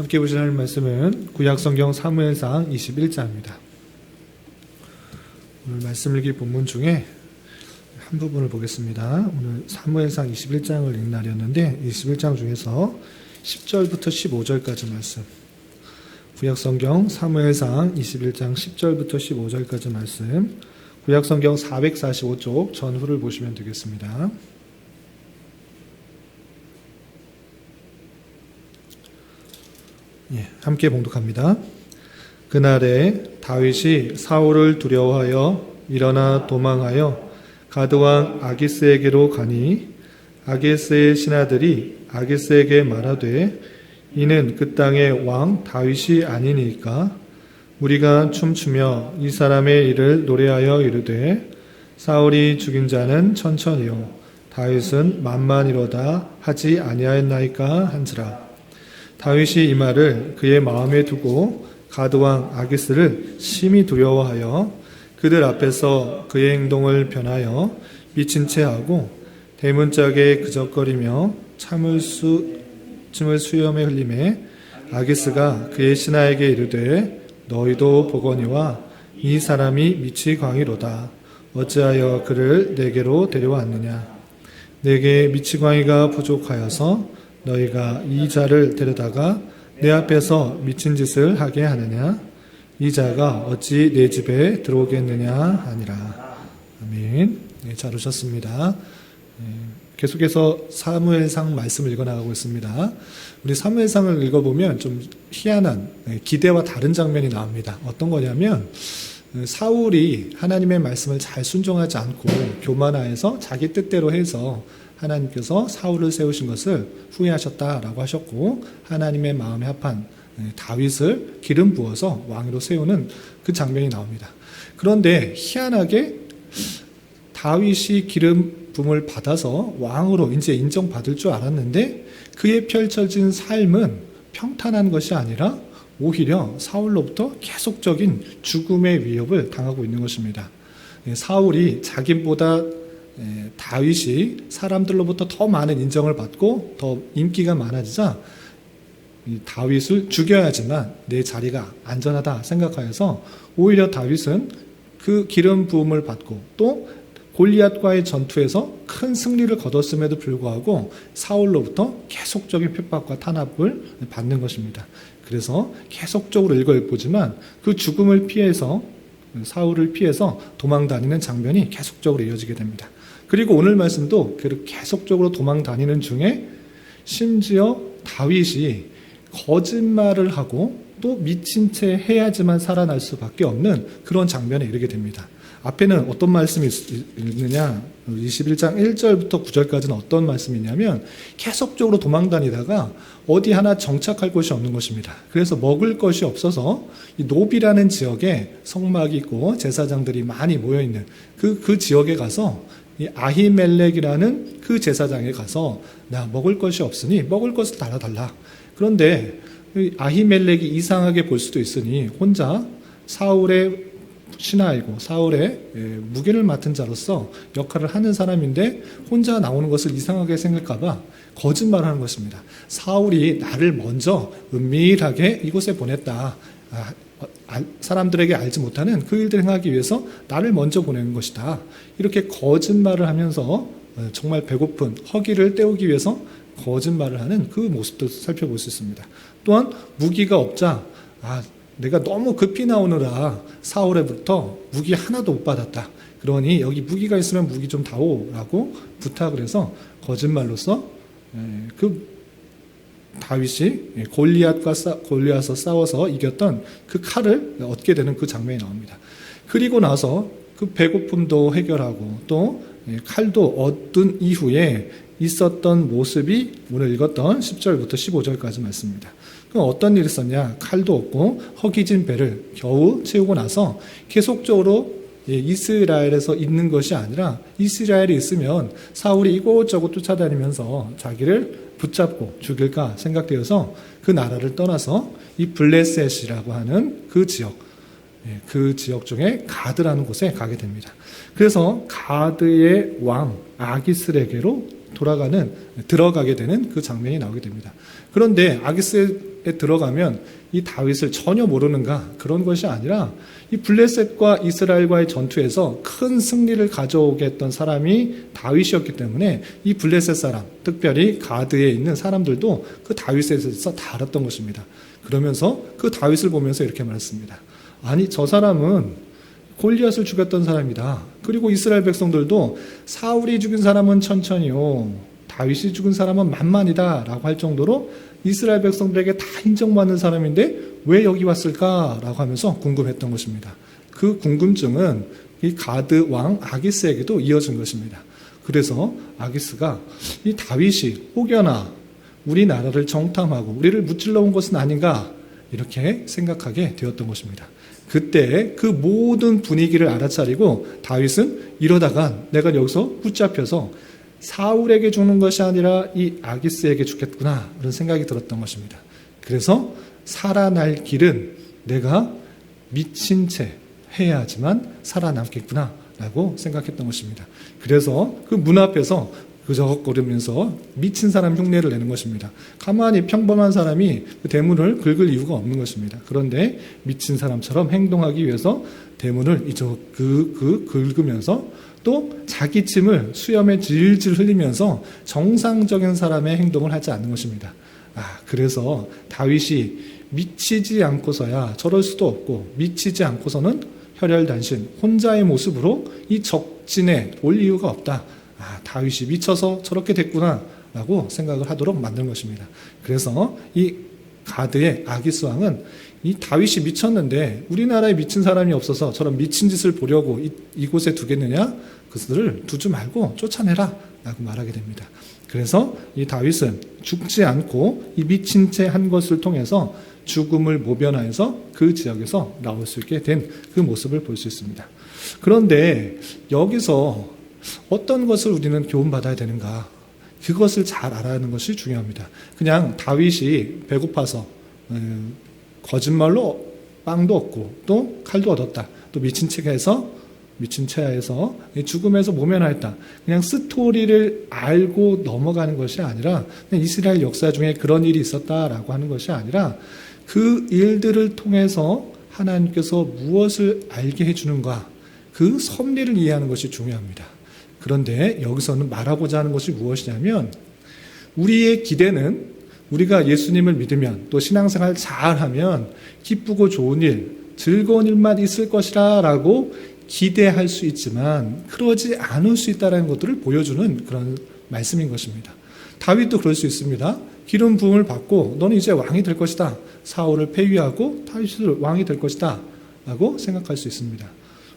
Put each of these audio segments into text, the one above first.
함께 보실 하나님 말씀은 구약성경 사무엘상 21장입니다. 오늘 말씀 읽기 본문 중에 한 부분을 보겠습니다. 오늘 사무엘상 21장을 읽나렸는데 21장 중에서 10절부터 15절까지 말씀. 구약성경 사무엘상 21장 10절부터 15절까지 말씀. 구약성경 445쪽 전후를 보시면 되겠습니다. 함께 봉독합니다. 그날에 다윗이 사울을 두려워하여 일어나 도망하여 가드왕 아기스에게로 가니 아기스의 신하들이 아기스에게 말하되 이는 그 땅의 왕 다윗이 아니니까 우리가 춤추며 이 사람의 일을 노래하여 이르되 사울이 죽인 자는 천천히요 다윗은 만만이로다 하지 아니하였나이까 한지라 다윗이 이 말을 그의 마음에 두고 가드왕 아기스를 심히 두려워하여 그들 앞에서 그의 행동을 변하여 미친 채 하고 대문짝에 그적거리며 참을 수 침을 수염에 흘림에 아기스가 그의 신하에게 이르되 너희도 보거니와 이 사람이 미치 광이로다. 어찌하여 그를 내게로 데려왔느냐? 내게 미치광이가 부족하여서 너희가 이 자를 데려다가 내 앞에서 미친 짓을 하게 하느냐? 이 자가 어찌 내 집에 들어오겠느냐 하니라. 아멘. 네, 잘 오셨습니다. 네, 계속해서 사무엘상 말씀을 읽어나가고 있습니다. 우리 사무엘상을 읽어보면 좀 희한한 네, 기대와 다른 장면이 나옵니다. 어떤 거냐면 사울이 하나님의 말씀을 잘 순종하지 않고 교만하여서 자기 뜻대로 해서 하나님께서 사울을 세우신 것을 후회하셨다라고 하셨고 하나님의 마음에 합한 다윗을 기름 부어서 왕으로 세우는 그 장면이 나옵니다. 그런데 희한하게 다윗이 기름 붐을 받아서 왕으로 이제 인정받을 줄 알았는데 그의 펼쳐진 삶은 평탄한 것이 아니라 오히려 사울로부터 계속적인 죽음의 위협을 당하고 있는 것입니다. 사울이 자기보다 다윗이 사람들로부터 더 많은 인정을 받고 더 인기가 많아지자 다윗을 죽여야지만 내 자리가 안전하다 생각하여서 오히려 다윗은 그 기름 부음을 받고 또 골리앗과의 전투에서 큰 승리를 거뒀음에도 불구하고 사울로부터 계속적인 핍박과 탄압을 받는 것입니다. 그래서 계속적으로 읽어보지만 그 죽음을 피해서 사울을 피해서 도망 다니는 장면이 계속적으로 이어지게 됩니다. 그리고 오늘 말씀도 계속적으로 도망 다니는 중에 심지어 다윗이 거짓말을 하고 또 미친 채 해야지만 살아날 수밖에 없는 그런 장면에 이르게 됩니다. 앞에는 어떤 말씀이 있느냐? 21장 1절부터 9절까지는 어떤 말씀이냐면 계속적으로 도망 다니다가 어디 하나 정착할 곳이 없는 것입니다. 그래서 먹을 것이 없어서 이 노비라는 지역에 성막이 있고 제사장들이 많이 모여 있는 그, 그 지역에 가서 이 아히멜렉이라는 그 제사장에 가서 나 먹을 것이 없으니 먹을 것을 달아달라. 그런데 아히멜렉이 이상하게 볼 수도 있으니 혼자 사울의 신하이고 사울의 예, 무게를 맡은 자로서 역할을 하는 사람인데 혼자 나오는 것을 이상하게 생각할까봐 거짓말하는 것입니다. 사울이 나를 먼저 은밀하게 이곳에 보냈다. 아, 사람들에게 알지 못하는 그 일들을 행하기 위해서 나를 먼저 보내는 것이다. 이렇게 거짓말을 하면서 어, 정말 배고픈 허기를 때우기 위해서 거짓말을 하는 그 모습도 살펴볼 수 있습니다. 또한 무기가 없자 아 내가 너무 급히 나오느라 사울에부터 무기 하나도 못 받았다. 그러니 여기 무기가 있으면 무기 좀 다오라고 부탁을 해서 거짓말로서 예, 그 다윗이 골리앗과 싸, 골리앗을 싸워서 이겼던 그 칼을 얻게 되는 그 장면이 나옵니다. 그리고 나서 그 배고픔도 해결하고 또 예, 칼도 얻은 이후에 있었던 모습이 오늘 읽었던 10절부터 15절까지 말씀입니다. 그럼 어떤 일이 있었냐? 칼도 없고 허기진 배를 겨우 채우고 나서 계속적으로 예, 이스라엘에서 있는 것이 아니라 이스라엘이 있으면 사울이 이곳저곳 쫓아다니면서 자기를 붙잡고 죽일까 생각되어서 그 나라를 떠나서 이 블레셋이라고 하는 그 지역, 예, 그 지역 중에 가드라는 곳에 가게 됩니다. 그래서 가드의 왕 아기스에게로 돌아가는 들어가게 되는 그 장면이 나오게 됩니다. 그런데 아기스 에 들어가면 이 다윗을 전혀 모르는가 그런 것이 아니라 이 블레셋과 이스라엘과의 전투에서 큰 승리를 가져오게 했던 사람이 다윗이었기 때문에 이 블레셋 사람, 특별히 가드에 있는 사람들도 그 다윗에 대해서 다 알았던 것입니다. 그러면서 그 다윗을 보면서 이렇게 말했습니다. 아니 저 사람은 골리앗을 죽였던 사람이다. 그리고 이스라엘 백성들도 사울이 죽인 사람은 천천히요. 다윗이 죽은 사람은 만만이다라고 할 정도로 이스라엘 백성들에게 다 인정받는 사람인데 왜 여기 왔을까라고 하면서 궁금했던 것입니다. 그 궁금증은 이 가드 왕 아기스에게도 이어진 것입니다. 그래서 아기스가 이 다윗이 혹여나 우리나라를 정탐하고 우리를 무찔러 온 것은 아닌가 이렇게 생각하게 되었던 것입니다. 그때 그 모든 분위기를 알아차리고 다윗은 이러다가 내가 여기서 붙잡혀서 사울에게 죽는 것이 아니라 이 아기스에게 죽겠구나 그런 생각이 들었던 것입니다. 그래서 살아날 길은 내가 미친 채 해야지만 살아남겠구나 라고 생각했던 것입니다. 그래서 그 문 앞에서 그저거리면서 미친 사람 흉내를 내는 것입니다. 가만히 평범한 사람이 그 대문을 긁을 이유가 없는 것입니다. 그런데 미친 사람처럼 행동하기 위해서 대문을 이저 그, 그 긁으면서 또 자기 침을 수염에 질질 흘리면서 정상적인 사람의 행동을 하지 않는 것입니다. 아, 그래서 다윗이 미치지 않고서야 저럴 수도 없고 미치지 않고서는 혈혈단신 혼자의 모습으로 이 적진에 올 이유가 없다. 아, 다윗이 미쳐서 저렇게 됐구나 라고 생각을 하도록 만든 것입니다. 그래서 이 가드의 아기스 왕은 이 다윗이 미쳤는데 우리나라에 미친 사람이 없어서 저런 미친 짓을 보려고 이, 이곳에 두겠느냐? 그들을 두지 말고 쫓아내라 라고 말하게 됩니다. 그래서 이 다윗은 죽지 않고 이 미친 채 한 것을 통해서 죽음을 모변하여서 그 지역에서 나올 수 있게 된 그 모습을 볼 수 있습니다. 그런데 여기서 어떤 것을 우리는 교훈받아야 되는가? 그것을 잘 알아야 하는 것이 중요합니다. 그냥 다윗이 배고파서 음, 거짓말로 빵도 얻고 또 칼도 얻었다. 또 미친 체가해서 미친 체하에서 죽음에서 모면하였다. 그냥 스토리를 알고 넘어가는 것이 아니라 이스라엘 역사 중에 그런 일이 있었다라고 하는 것이 아니라 그 일들을 통해서 하나님께서 무엇을 알게 해주는가 그 섭리를 이해하는 것이 중요합니다. 그런데 여기서는 말하고자 하는 것이 무엇이냐면 우리의 기대는 우리가 예수님을 믿으면 또 신앙생활 잘하면 기쁘고 좋은 일, 즐거운 일만 있을 것이라 라고 기대할 수 있지만 그러지 않을 수 있다는 것들을 보여주는 그런 말씀인 것입니다. 다윗도 그럴 수 있습니다. 기름 부음을 받고 너는 이제 왕이 될 것이다. 사울을 폐위하고 다윗을 왕이 될 것이다. 라고 생각할 수 있습니다.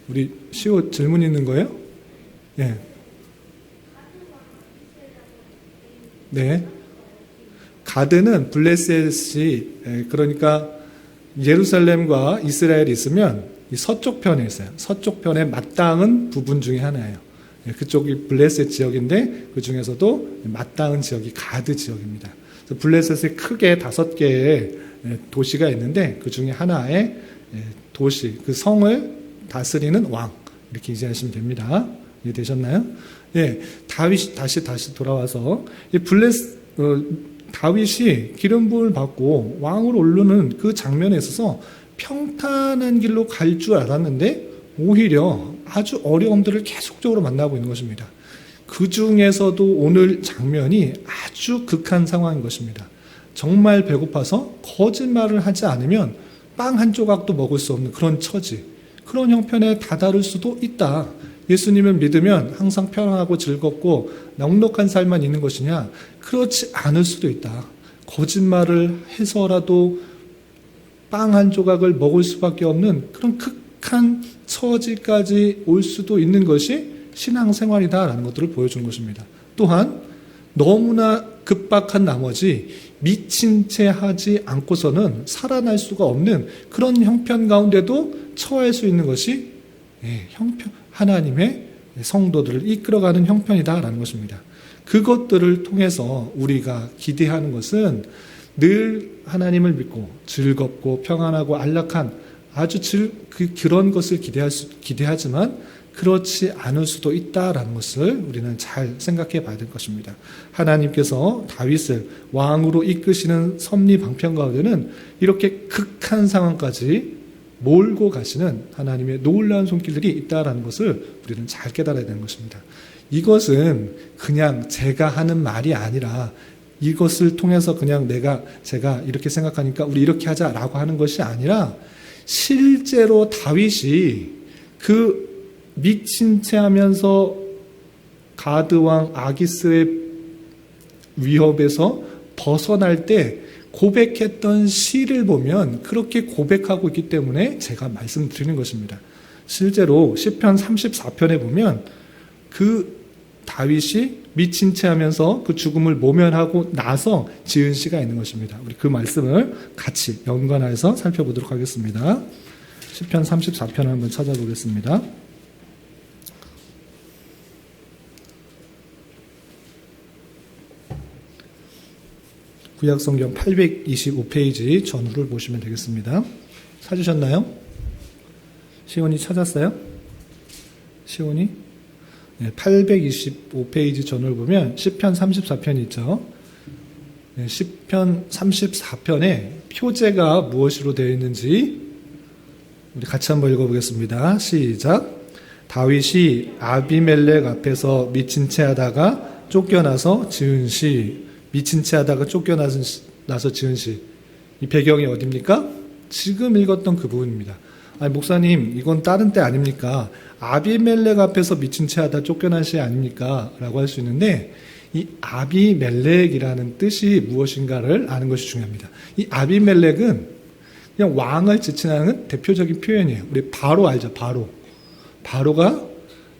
우리 시호 질문 있는 거예요? 예. 네. 가드는 블레셋이 그러니까 예루살렘과 이스라엘이 있으면 서쪽 편에 있어요. 서쪽 편에 맞닿은 부분 중에 하나예요. 예, 그쪽이 블레셋 지역인데 그 중에서도 맞닿은 지역이 가드 지역입니다. 블레셋에 크게 다섯 개의 도시가 있는데 그 중에 하나의 도시, 그 성을 다스리는 왕 이렇게 이해하시면 됩니다. 이해 되셨나요? 예, 다윗 다시 다시 돌아와서 이 블레스 어, 다윗이 기름 부음을 받고 왕으로 오르는 그 장면에 있어서 평탄한 길로 갈 줄 알았는데 오히려 아주 어려움들을 계속적으로 만나고 있는 것입니다. 그 중에서도 오늘 장면이 아주 극한 상황인 것입니다. 정말 배고파서 거짓말을 하지 않으면 빵 한 조각도 먹을 수 없는 그런 처지, 그런 형편에 다다를 수도 있다. 예수님을 믿으면 항상 편안하고 즐겁고 넉넉한 삶만 있는 것이냐? 그렇지 않을 수도 있다. 거짓말을 해서라도 빵 한 조각을 먹을 수밖에 없는 그런 극한 처지까지 올 수도 있는 것이 신앙생활이다라는 것들을 보여주는 것입니다. 또한 너무나 급박한 나머지 미친 채 하지 않고서는 살아날 수가 없는 그런 형편 가운데도 처할 수 있는 것이 예, 형편, 하나님의 성도들을 이끌어가는 형편이다라는 것입니다. 그것들을 통해서 우리가 기대하는 것은 늘 하나님을 믿고 즐겁고 평안하고 안락한 아주 즐, 그, 그런 것을 기대할 수, 기대하지만 그렇지 않을 수도 있다라는 것을 우리는 잘 생각해 봐야 될 것입니다. 하나님께서 다윗을 왕으로 이끄시는 섭리 방편 가운데는 이렇게 극한 상황까지 몰고 가시는 하나님의 놀라운 손길들이 있다라는 것을 우리는 잘 깨달아야 되는 것입니다. 이것은 그냥 제가 하는 말이 아니라 이것을 통해서 그냥 내가 제가 이렇게 생각하니까 우리 이렇게 하자라고 하는 것이 아니라 실제로 다윗이 그 미친 채 하면서 가드 왕 아기스의 위협에서 벗어날 때 고백했던 시를 보면 그렇게 고백하고 있기 때문에 제가 말씀드리는 것입니다. 실제로 시편 34편에 보면 그 다윗이 미친 채 하면서 그 죽음을 모면하고 나서 지은 시가 있는 것입니다. 우리 그 말씀을 같이 연관해서 살펴보도록 하겠습니다. 시편 34편을 한번 찾아보겠습니다. 구약성경 825페이지 전후를 보시면 되겠습니다. 찾으셨나요? 시온이 찾았어요? 시온이? 네, 825페이지 전후를 보면 10편 34편이 있죠. 네, 10편 34편에 표제가 무엇으로 되어 있는지 우리 같이 한번 읽어보겠습니다. 시작. 다윗이 아비멜렉 앞에서 미친 채 하다가 쫓겨나서 지은 시 미친 채 하다가 쫓겨나서 나서 지은 시. 이 배경이 어딥니까? 지금 읽었던 그 부분입니다. 아니, 목사님, 이건 다른 때 아닙니까? 아비멜렉 앞에서 미친 채 하다 쫓겨난 시 아닙니까? 라고 할 수 있는데, 이 아비멜렉이라는 뜻이 무엇인가를 아는 것이 중요합니다. 이 아비멜렉은 그냥 왕을 지칭하는 대표적인 표현이에요. 우리 바로 알죠, 바로. 바로가 네,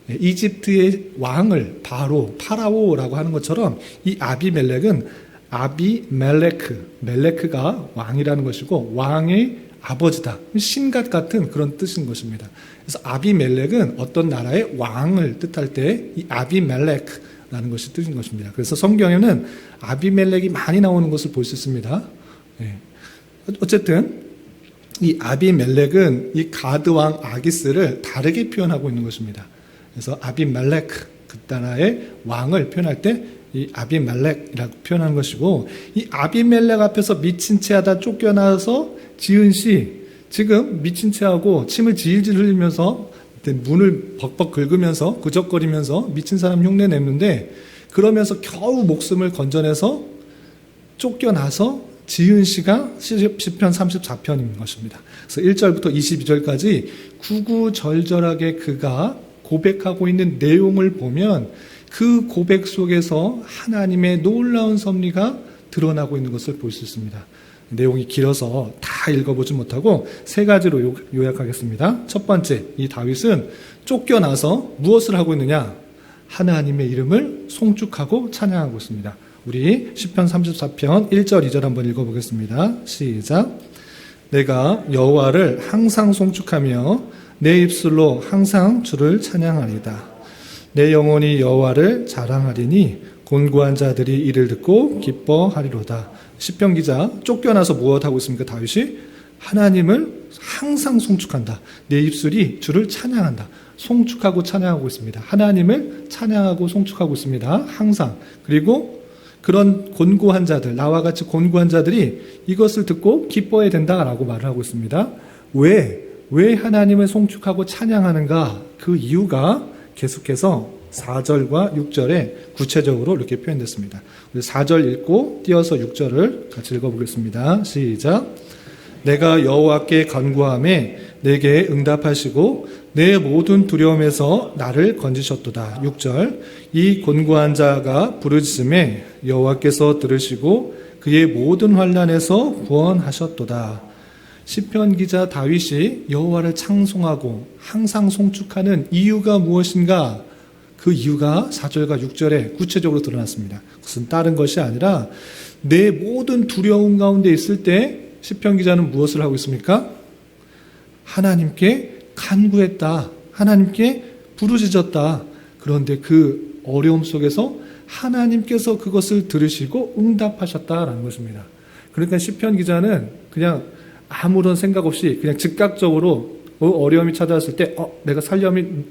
이집트의 왕을 바로 파라오라고 하는 것처럼 이 아비멜렉은 아비멜레크 멜레크가 왕이라는 것이고 왕의 아버지다 신갓 같은 그런 뜻인 것입니다. 그래서 아비멜렉은 어떤 나라의 왕을 뜻할 때 이 아비멜렉라는 것이 뜻인 것입니다. 그래서 성경에는 아비멜렉이 많이 나오는 것을 볼 수 있습니다. 네. 어쨌든 이 아비멜렉은 이 가드 왕 아기스를 다르게 표현하고 있는 것입니다. 그래서 아비멜렉 그 나라의 왕을 표현할 때 이 아비멜렉이라고 표현하는 것이고 이 아비멜렉 앞에서 미친 채 하다 쫓겨나서 지은 시 지금 미친 채하고 침을 질질 흘리면서 문을 벅벅 긁으면서 구적거리면서 미친 사람 흉내 냈는데 그러면서 겨우 목숨을 건져내서 쫓겨나서 지은 시가 시편 34편인 것입니다. 그래서 1절부터 22절까지 구구절절하게 그가 고백하고 있는 내용을 보면 그 고백 속에서 하나님의 놀라운 섭리가 드러나고 있는 것을 볼 수 있습니다. 내용이 길어서 다 읽어보지 못하고 세 가지로 요약하겠습니다. 첫 번째, 이 다윗은 쫓겨나서 무엇을 하고 있느냐? 하나님의 이름을 송축하고 찬양하고 있습니다. 우리 10편 34편 1절 2절 한번 읽어보겠습니다. 시작. 내가 여호와를 항상 송축하며 내 입술로 항상 주를 찬양하리다. 내 영혼이 여호와를 자랑하리니 곤고한 자들이 이를 듣고 기뻐하리로다. 시편 기자 쫓겨나서 무엇 하고 있습니까? 다윗이 하나님을 항상 송축한다. 내 입술이 주를 찬양한다. 송축하고 찬양하고 있습니다. 하나님을 찬양하고 송축하고 있습니다. 항상. 그리고 그런 곤고한 자들, 나와 같이 곤고한 자들이 이것을 듣고 기뻐해야 된다라고 말을 하고 있습니다. 왜? 왜 하나님을 송축하고 찬양하는가? 그 이유가 계속해서 4절과 6절에 구체적으로 이렇게 표현됐습니다. 4절 읽고 띄어서 6절을 같이 읽어보겠습니다. 시작. 내가 여호와께 간구함에 내게 응답하시고 내 모든 두려움에서 나를 건지셨도다. 6절. 이 곤고한 자가 부르짖음에 여호와께서 들으시고 그의 모든 환란에서 구원하셨도다. 시편 기자 다윗이 여호와를 창송하고 항상 송축하는 이유가 무엇인가? 그 이유가 4절과 6절에 구체적으로 드러났습니다. 그것은 다른 것이 아니라 내 모든 두려움 가운데 있을 때 시편 기자는 무엇을 하고 있습니까? 하나님께 간구했다. 하나님께 부르짖었다. 그런데 그 어려움 속에서 하나님께서 그것을 들으시고 응답하셨다라는 것입니다. 그러니까 시편 기자는 그냥 아무런 생각 없이 그냥 즉각적으로 어, 어려움이 찾아왔을 때, 어, 내가 살려면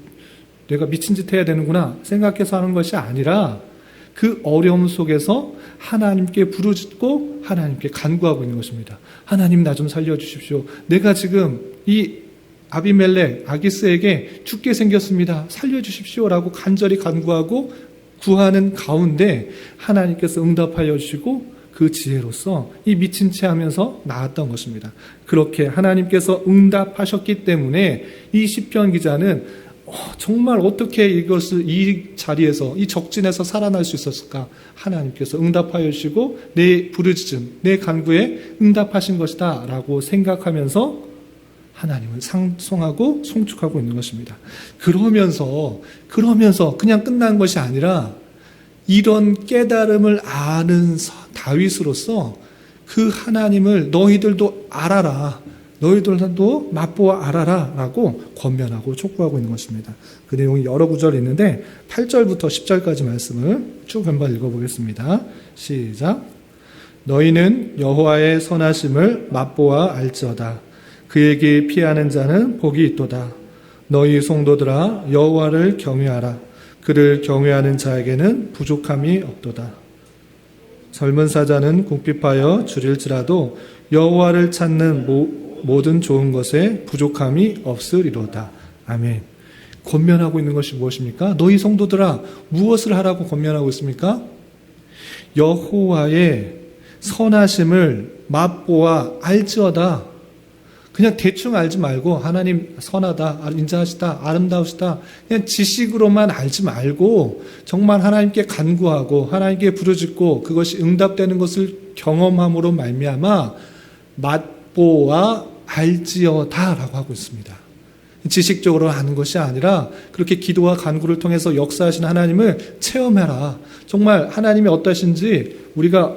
내가 미친 짓 해야 되는구나 생각해서 하는 것이 아니라 그 어려움 속에서 하나님께 부르짖고 하나님께 간구하고 있는 것입니다. 하나님 나 좀 살려주십시오. 내가 지금 이 아비멜렉 아기스에게 죽게 생겼습니다. 살려주십시오라고 간절히 간구하고 구하는 가운데 하나님께서 응답하여 주시고 그 지혜로서 이 미친 채 하면서 나았던 것입니다. 그렇게 하나님께서 응답하셨기 때문에 이 시편 기자는 어, 정말 어떻게 이것을 이 자리에서 이 적진에서 살아날 수 있었을까? 하나님께서 응답하여 주시고 내 부르짖음, 내 간구에 응답하신 것이다라고 생각하면서 하나님을 상송하고 송축하고 있는 것입니다. 그러면서 그러면서 그냥 끝난 것이 아니라 이런 깨달음을 아는 다윗으로서 그 하나님을 너희들도 알아라. 너희들도 맛보아 알아라. 라고 권면하고 촉구하고 있는 것입니다. 그 내용이 여러 구절이 있는데 8절부터 10절까지 말씀을 쭉 한번 읽어보겠습니다. 시작. 너희는 여호와의 선하심을 맛보아 알지어다. 그에게 피하는 자는 복이 있도다. 너희 성도들아 여호와를 경외하라. 그를 경외하는 자에게는 부족함이 없도다. 젊은 사자는 궁핍하여 줄일지라도 여호와를 찾는 모, 모든 좋은 것에 부족함이 없으리로다. 아멘. 권면하고 있는 것이 무엇입니까? 너희 성도들아 무엇을 하라고 권면하고 있습니까? 여호와의 선하심을 맛보아 알지어다. 그냥 대충 알지 말고 하나님 선하다, 인자하시다, 아름다우시다 그냥 지식으로만 알지 말고 정말 하나님께 간구하고 하나님께 부르짖고 그것이 응답되는 것을 경험함으로 말미암아 맛보아 알지어다라고 하고 있습니다. 지식적으로 아는 것이 아니라 그렇게 기도와 간구를 통해서 역사하신 하나님을 체험해라. 정말 하나님이 어떠신지 우리가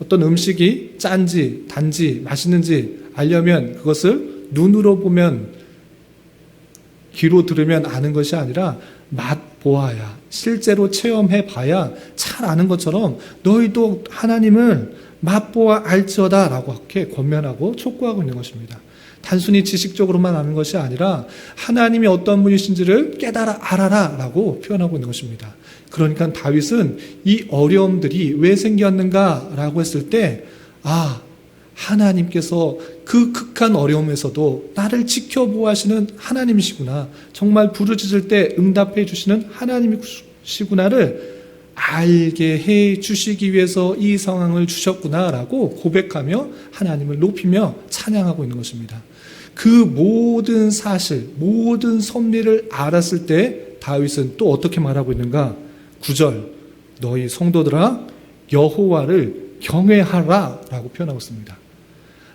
어떤 음식이 짠지 단지 맛있는지 알려면 그것을 눈으로 보면 귀로 들으면 아는 것이 아니라 맛 보아야 실제로 체험해 봐야 잘 아는 것처럼 너희도 하나님을 맛보아 알지어다라고 이렇게 권면하고 촉구하고 있는 것입니다. 단순히 지식적으로만 아는 것이 아니라 하나님이 어떤 분이신지를 깨달아 알아라라고 표현하고 있는 것입니다. 그러니까 다윗은 이 어려움들이 왜 생겼는가라고 했을 때 아, 하나님께서 그 극한 어려움에서도 나를 지켜보아시는 하나님이시구나. 정말 부르짖을 때 응답해 주시는 하나님이시구나를 알게 해 주시기 위해서 이 상황을 주셨구나라고 고백하며 하나님을 높이며 찬양하고 있는 것입니다. 그 모든 사실, 모든 섭리를 알았을 때 다윗은 또 어떻게 말하고 있는가? 9절 너희 성도들아 여호와를 경외하라라고 표현하고 있습니다.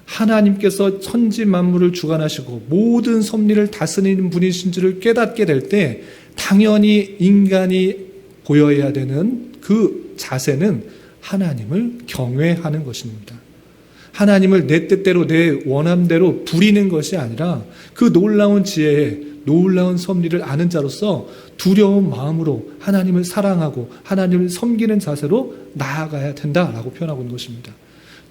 하나님께서 천지 만물을 주관하시고 모든 섭리를 다스리는 분이신지를 깨닫게 될 때 당연히 인간이 보여야 되는 그 자세는 하나님을 경외하는 것입니다. 하나님을 내 뜻대로 내 원함대로 부리는 것이 아니라 그 놀라운 지혜에 놀라운 섭리를 아는 자로서 두려운 마음으로 하나님을 사랑하고 하나님을 섬기는 자세로 나아가야 된다라고 표현하고 있는 것입니다.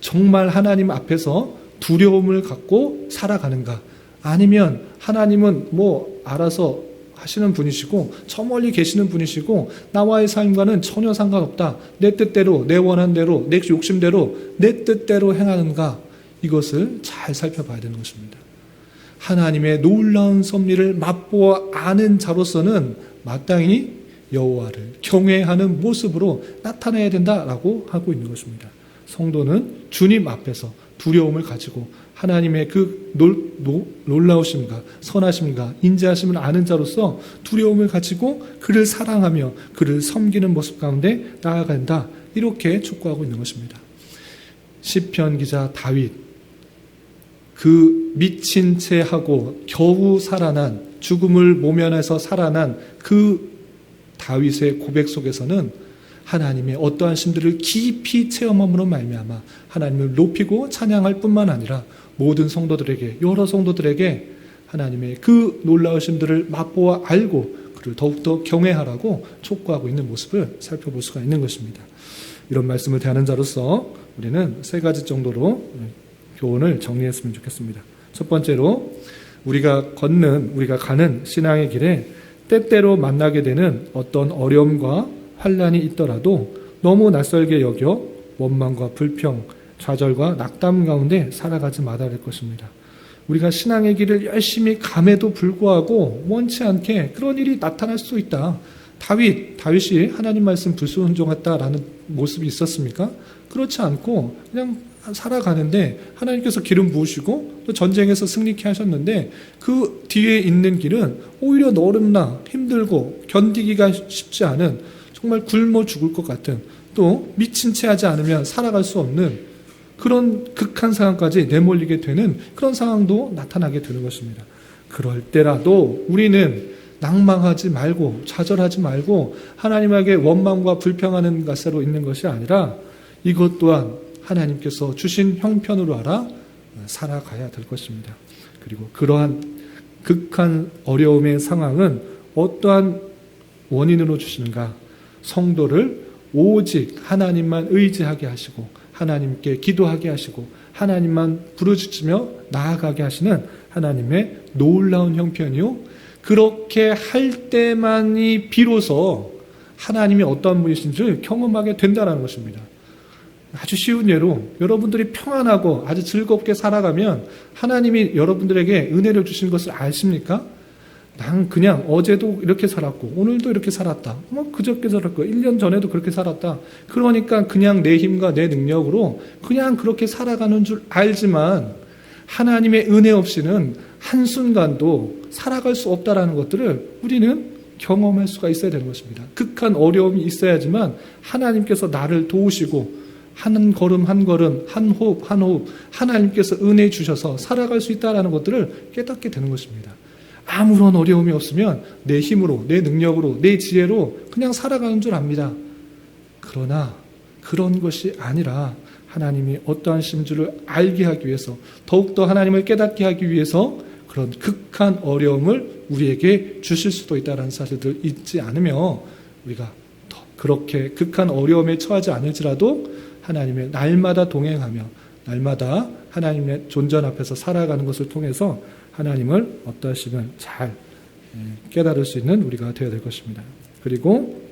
정말 하나님 앞에서 두려움을 갖고 살아가는가? 아니면 하나님은 뭐 알아서 하시는 분이시고 저 멀리 계시는 분이시고 나와의 삶과는 전혀 상관없다. 내 뜻대로 내 원한대로 내 욕심대로 내 뜻대로 행하는가? 이것을 잘 살펴봐야 되는 것입니다. 하나님의 놀라운 섭리를 맛보아 아는 자로서는 마땅히 여호와를 경외하는 모습으로 나타내야 된다라고 하고 있는 것입니다. 성도는 주님 앞에서 두려움을 가지고 하나님의 그 놀, 놀라우심과 선하심과 인자하심을 아는 자로서 두려움을 가지고 그를 사랑하며 그를 섬기는 모습 가운데 나아간다. 이렇게 촉구하고 있는 것입니다. 시편 기자 다윗 그 미친 채 하고 겨우 살아난 죽음을 모면해서 살아난 그 다윗의 고백 속에서는 하나님의 어떠한 신들을 깊이 체험함으로 말미암아 하나님을 높이고 찬양할 뿐만 아니라 모든 성도들에게 여러 성도들에게 하나님의 그 놀라우심들을 맛보아 알고 그를 더욱더 경외하라고 촉구하고 있는 모습을 살펴볼 수가 있는 것입니다. 이런 말씀을 대하는 자로서 우리는 세 가지 정도로 교훈을 정리했으면 좋겠습니다. 첫 번째로 우리가 걷는 우리가 가는 신앙의 길에 때때로 만나게 되는 어떤 어려움과 환란이 있더라도 너무 낯설게 여겨 원망과 불평, 좌절과 낙담 가운데 살아가지 말아야 될 것입니다. 우리가 신앙의 길을 열심히 감에도 불구하고 원치 않게 그런 일이 나타날 수 있다. 다윗, 다윗이 하나님 말씀 불순종했다라는 모습이 있었습니까? 그렇지 않고 그냥 살아가는데 하나님께서 기름 부으시고 또 전쟁에서 승리케 하셨는데 그 뒤에 있는 길은 오히려 너름나 힘들고 견디기가 쉽지 않은 정말 굶어 죽을 것 같은 또 미친 채 하지 않으면 살아갈 수 없는 그런 극한 상황까지 내몰리게 되는 그런 상황도 나타나게 되는 것입니다. 그럴 때라도 우리는 낭망하지 말고 좌절하지 말고 하나님에게 원망과 불평하는 가사로 있는 것이 아니라 이것 또한 하나님께서 주신 형편으로 알아 살아가야 될 것입니다. 그리고 그러한 극한 어려움의 상황은 어떠한 원인으로 주시는가? 성도를 오직 하나님만 의지하게 하시고 하나님께 기도하게 하시고 하나님만 부르짖으며 나아가게 하시는 하나님의 놀라운 형편이요. 그렇게 할 때만이 비로소 하나님이 어떠한 분이신지를 경험하게 된다는 것입니다. 아주 쉬운 예로 여러분들이 평안하고 아주 즐겁게 살아가면 하나님이 여러분들에게 은혜를 주신 것을 아십니까? 난 그냥 어제도 이렇게 살았고 오늘도 이렇게 살았다. 뭐 그저께 살았고 1년 전에도 그렇게 살았다. 그러니까 그냥 내 힘과 내 능력으로 그냥 그렇게 살아가는 줄 알지만 하나님의 은혜 없이는 한순간도 살아갈 수 없다라는 것들을 우리는 경험할 수가 있어야 되는 것입니다. 극한 어려움이 있어야지만 하나님께서 나를 도우시고 한 걸음 한 걸음 한 호흡 한 호흡 하나님께서 은혜 주셔서 살아갈 수 있다라는 것들을 깨닫게 되는 것입니다. 아무런 어려움이 없으면 내 힘으로 내 능력으로 내 지혜로 그냥 살아가는 줄 압니다. 그러나 그런 것이 아니라 하나님이 어떠한 심주를 알게 하기 위해서 더욱더 하나님을 깨닫게 하기 위해서 그런 극한 어려움을 우리에게 주실 수도 있다는 사실들 잊지 않으며 우리가 더 그렇게 극한 어려움에 처하지 않을지라도 하나님의 날마다 동행하며 날마다 하나님의 존전 앞에서 살아가는 것을 통해서 하나님을 어떠하심을 잘 깨달을 수 있는 우리가 되어야 될 것입니다. 그리고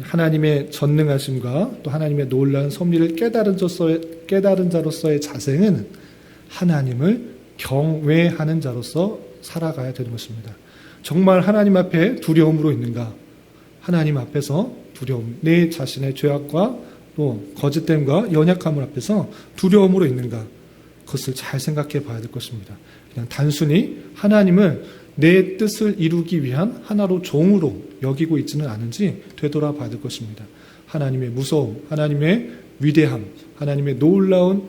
하나님의 전능하심과 또 하나님의 놀라운 섭리를 깨달은 자로서의, 깨달은 자로서의 자세는 하나님을 경외하는 자로서 살아가야 되는 것입니다. 정말 하나님 앞에 두려움으로 있는가? 하나님 앞에서 두려움, 내 자신의 죄악과 또 거짓됨과 연약함을 앞에서 두려움으로 있는가? 그것을 잘 생각해 봐야 될 것입니다. 그냥 단순히 하나님을 내 뜻을 이루기 위한 하나로 종으로 여기고 있지는 않은지 되돌아봐야 될 것입니다. 하나님의 무서움, 하나님의 위대함, 하나님의 놀라운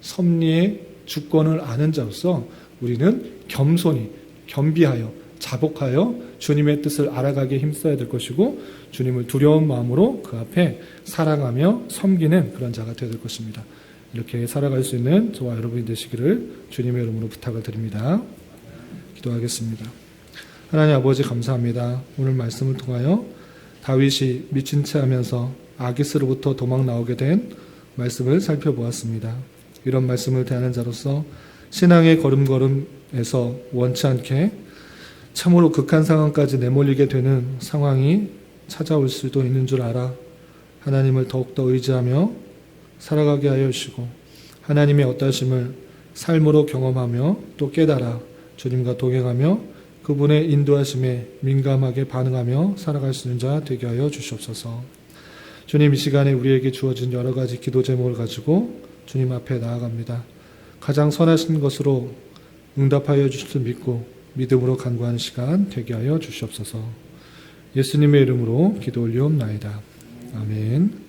섭리의 주권을 아는 자로서 우리는 겸손히, 겸비하여, 자복하여 주님의 뜻을 알아가기에 힘써야 될 것이고 주님을 두려운 마음으로 그 앞에 사랑하며 섬기는 그런 자가 되어야 될 것입니다. 이렇게 살아갈 수 있는 저와 여러분이 되시기를 주님의 이름으로 부탁을 드립니다. 기도하겠습니다. 하나님 아버지 감사합니다. 오늘 말씀을 통하여 다윗이 미친 채 하면서 아기스로부터 도망 나오게 된 말씀을 살펴보았습니다. 이런 말씀을 대하는 자로서 신앙의 걸음걸음에서 원치 않게 참으로 극한 상황까지 내몰리게 되는 상황이 찾아올 수도 있는 줄 알아 하나님을 더욱더 의지하며 살아가게 하여 주시고 하나님의 어떠심을 삶으로 경험하며 또 깨달아 주님과 동행하며 그분의 인도하심에 민감하게 반응하며 살아갈 수 있는 자 되게 하여 주시옵소서. 주님 이 시간에 우리에게 주어진 여러 가지 기도 제목을 가지고 주님 앞에 나아갑니다. 가장 선하신 것으로 응답하여 주실 줄 믿고 믿음으로 간구하는 시간 되게 하여 주시옵소서. 예수님의 이름으로 기도 올리옵나이다. 아멘.